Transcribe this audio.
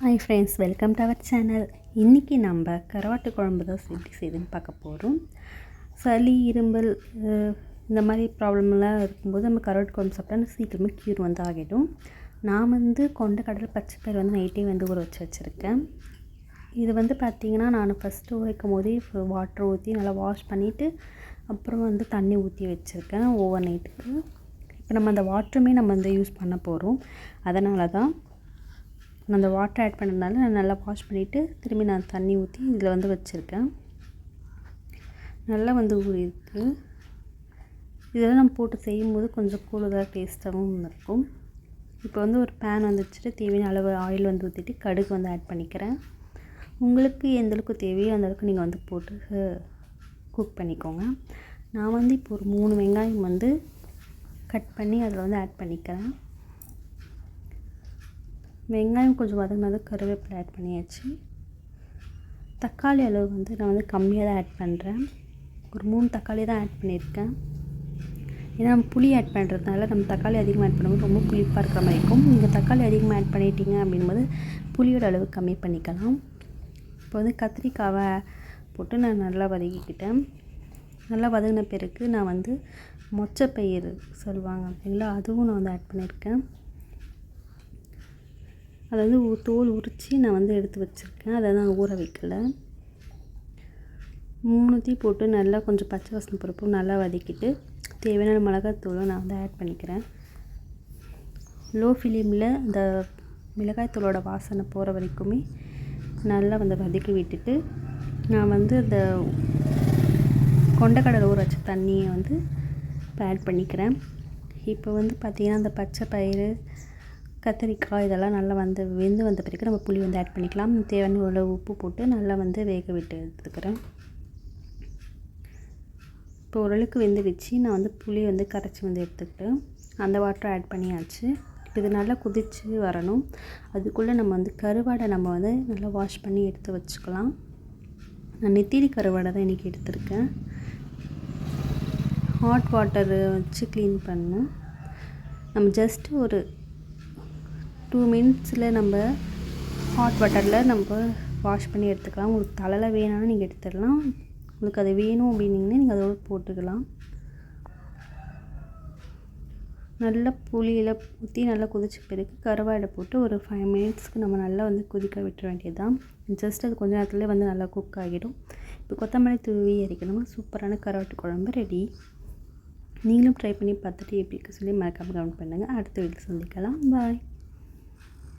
Hi friends welcome to our channel இன்றைக்கி நம்ம கருவாட்டு குழம்பு தான் எப்படி செய்யுதுன்னு பார்க்க போகிறோம் சளி இரும்பல் இந்த மாதிரி ப்ராப்ளம்லாம் இருக்கும்போது நம்ம கருவாட்டு குழம்பு சாப்பிட்டா சீக்கிரமாக க்யூர் வந்து ஆகிடும். நான் வந்து கொண்ட கடலை பச்சை பயிர் வந்து நைட்டே வந்து ஊற வச்சு வச்சுருக்கேன். இது வந்து பார்த்திங்கன்னா நான் ஃபஸ்ட்டு ஊறைக்கும் போதே வாட்டர் ஊற்றி நல்லா வாஷ் பண்ணிவிட்டு அப்புறம் வந்து தண்ணி ஊற்றி வச்சுருக்கேன் ஓவர் நைட்டுக்கு இப்போ நம்ம அந்த வாட்டருமே நம்ம வந்து யூஸ் பண்ண போகிறோம் அதனால தான் நான் அந்த வாட்டர் ஆட் பண்ணதுனால நான் நல்லா வாஷ் பண்ணிவிட்டு திரும்பி நான் தண்ணி ஊற்றி இதில் வந்து வச்சுருக்கேன். நல்லா வந்து ஊறியிருக்கு. இதெல்லாம் நம்ம போட்டு செய்யும்போது கொஞ்சம் கூடுதலாக டேஸ்ட்டாகவும் இருக்கும். இப்போ வந்து ஒரு பேன் வந்து வச்சுட்டு தேவையான அளவு ஆயில் வந்து ஊற்றிட்டு கடுகு வந்து ஆட் பண்ணிக்கிறேன். உங்களுக்கு எந்த அளவுக்கு தேவையோ அந்தளவுக்கு நீங்கள் வந்து போட்டு குக் பண்ணிக்கோங்க. நான் வந்து இப்போ ஒரு மூணு வெங்காயம் வந்து கட் பண்ணி அதில் வந்து ஆட் பண்ணிக்கிறேன். வெங்காயம் கொஞ்சம் வதங்கினது கருவேப்பிலை ஆட் பண்ணியாச்சு. தக்காளி அளவு வந்து நான் வந்து கம்மியாக தான் ஆட் பண்ணுறேன் ஒரு மூணு தக்காளி தான் ஆட் பண்ணியிருக்கேன். ஏன்னா நம்ம புளி ஆட் பண்ணுறதுனால நம்ம தக்காளி அதிகமாக ஆட் பண்ணும்போது ரொம்ப புளிப்பாக இருக்கிற மாதிரி இருக்கும். நீங்கள் தக்காளி அதிகமாக ஆட் பண்ணிட்டீங்க அப்படின்போது புளியோட அளவு கம்மி பண்ணிக்கலாம். இப்போ வந்து கத்திரிக்காவை போட்டு நான் நல்லா வதக்கிக்கிட்டேன். நல்லா வதங்கின பிறகு நான் வந்து மொச்சப்பயிர் சொல்லுவாங்க இல்லைங்களா? அதுவும் நான் வந்து ஆட் பண்ணியிருக்கேன். அதாவது தோல் உரித்து நான் வந்து எடுத்து வச்சுருக்கேன். அதை நான் ஊற வைக்கல. மூணுத்தையும் போட்டு நல்லா கொஞ்சம் பச்சை வாசனை பொறுப்பும் நல்லா வதக்கிட்டு தேவையான மிளகாய்த்தூளும் நான் வந்து ஆட் பண்ணிக்கிறேன். லோ ஃப்ளேமில் அந்த மிளகாய்த்தூளோட வாசனை போகிற வரைக்குமே நல்லா வந்து வதக்கி விட்டுட்டு நான் வந்து அந்த கொண்டக்கடலை ஊற வச்ச தண்ணியை வந்து இப்போ ஆட் பண்ணிக்கிறேன். இப்போ வந்து பார்த்திங்கன்னா அந்த பச்சை பயிறு கத்திரிக்காய் இதெல்லாம் நல்லா வந்து வெந்து வந்த பிறகு நம்ம புளி வந்து ஆட் பண்ணிக்கலாம். தேவையான உள்ள உப்பு போட்டு நல்லா வந்து வேக விட்டு எடுத்துக்கிறேன் இப்போ ஓரளவுக்கு வெந்துடுச்சு நான் வந்து புளி வந்து கரைச்சி வந்து எடுத்துக்கிட்டு அந்த வாட்டரை ஆட் பண்ணியாச்சு. இது நல்லா குதிச்சு வரணும். அதுக்குள்ளே நம்ம வந்து கருவாடை நம்ம வந்து நல்லா வாஷ் பண்ணி எடுத்து வச்சுக்கலாம். நான் நெத்திலி கருவாடை தான் இன்றைக்கி எடுத்திருக்கேன். ஹாட் வாட்டர் வச்சு க்ளீன் பண்ணணும் நம்ம ஜஸ்ட்டு ஒரு டூ மினிட்ஸில் நம்ம ஹாட் வாட்டரில் நம்ம வாஷ் பண்ணி எடுத்துக்கலாம். உங்களுக்கு தலையில் வேணாலும் நீங்கள் எடுத்துடலாம். உங்களுக்கு அது வேணும் அப்படின்னீங்கன்னா நீங்கள் அதோட போட்டுக்கலாம். நல்லா புளியில் ஊற்றி நல்லா கொதிச்ச பிறகு கருவாடை போட்டு ஒரு ஃபைவ் மினிட்ஸ்க்கு நம்ம நல்லா வந்து கொதிக்க விட்டுற வேண்டியதுதான். ஜஸ்ட் அது கொஞ்ச நேரத்துலேயே வந்து நல்லா குக் ஆகிடும். இப்போ கொத்தமல்லி தூவி அரைக்கணுமா? சூப்பரான கருவாட்டு குழம்பு ரெடி நீங்களும் ட்ரை பண்ணி பார்த்துட்டு எப்படி சொல்லி மறக்காமல் கமெண்ட் பண்ணுங்கள் அடுத்த வீட்டில் சந்திக்கலாம். பாய்